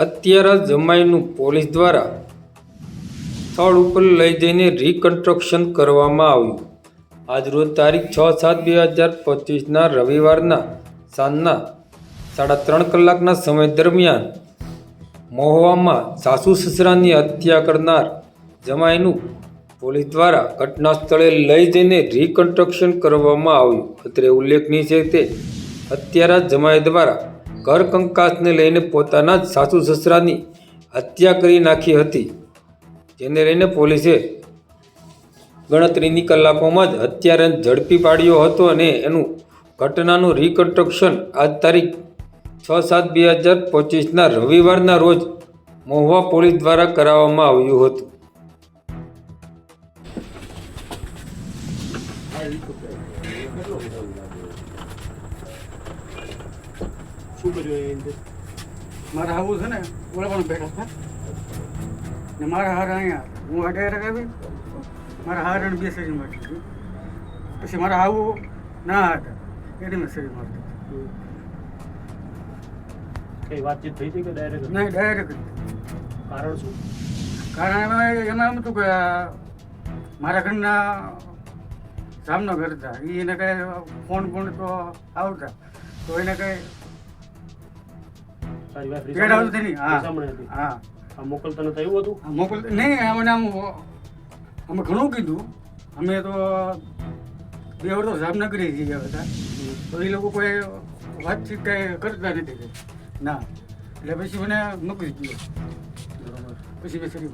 હત્યારા જમાઈનું police દ્વારા સ્થળ ઉપર લઈ જઈને રિકન્સ્ટ્રક્શન કરવામાં આવ્યું. આજરોજ તારીખ છ સાત બે હજાર પચીસના રવિવારના સાંજના સાડા ત્રણ કલાકના સમય દરમિયાન મહુવામાં સાસુ સસરાની હત્યા કરનાર જમાઈનું પોલીસ દ્વારા ઘટના સ્થળે લઈ જઈને રિકન્સ્ટ્રક્શન કરવામાં આવ્યું. અત્રે ઉલ્લેખનીય છે તે અત્યારે જમાઈ દ્વારા ઘર કંકાસને લઈને પોતાના જ સાસુ સસરાની હત્યા કરી નાખી હતી. જેને લઈને પોલીસે ગણતરીની કલાકોમાં જ હત્યારાને ઝડપી પાડ્યો હતો અને એનું ઘટનાનું રિકન્સ્ટ્રક્શન આજ તારીખ છ સાત બે હજાર પચીસના રવિવારના રોજ મહુવા પોલીસ દ્વારા કરાવવામાં આવ્યું હતું. શું કર્યું એ અંદર મારા આવું છે ને ઓળખવાનું બેઠા ને મારા હાર અહીંયા હું ડાયરેક્ટ આવી મારા હાર અને બે શરીર માટે પછી મારા આવું ના હતા એટલે મેં શરીર મારતું કઈ વાતચીત થઈ હતી કે ડાયરેક્ટ નહીં ડાયરેક્ટ કારણ શું? કારણ એમાં એમાં એમ હતું કે મારા ઘરના જામનગર હતા. એને કઈ ફોન ફોન તો આવતા. તો એને કઈ તારી વાઈફ પેડ આવતી નહીં હા. સાંભળે હતી. હા. આ મોકલતા નતા એવું હતું? આ મોકલ નહીં અમને આમ અમે ઘણું કીધું. અમે તો બે વર્ષ જામનગરી જઈ ગયા હતા. તો એ લોકો કોઈ વાતચીત કઈ કરતા નથી ના. એટલે પછી મને મૂકી દીધું. બરોબર. પછી મેં શરીર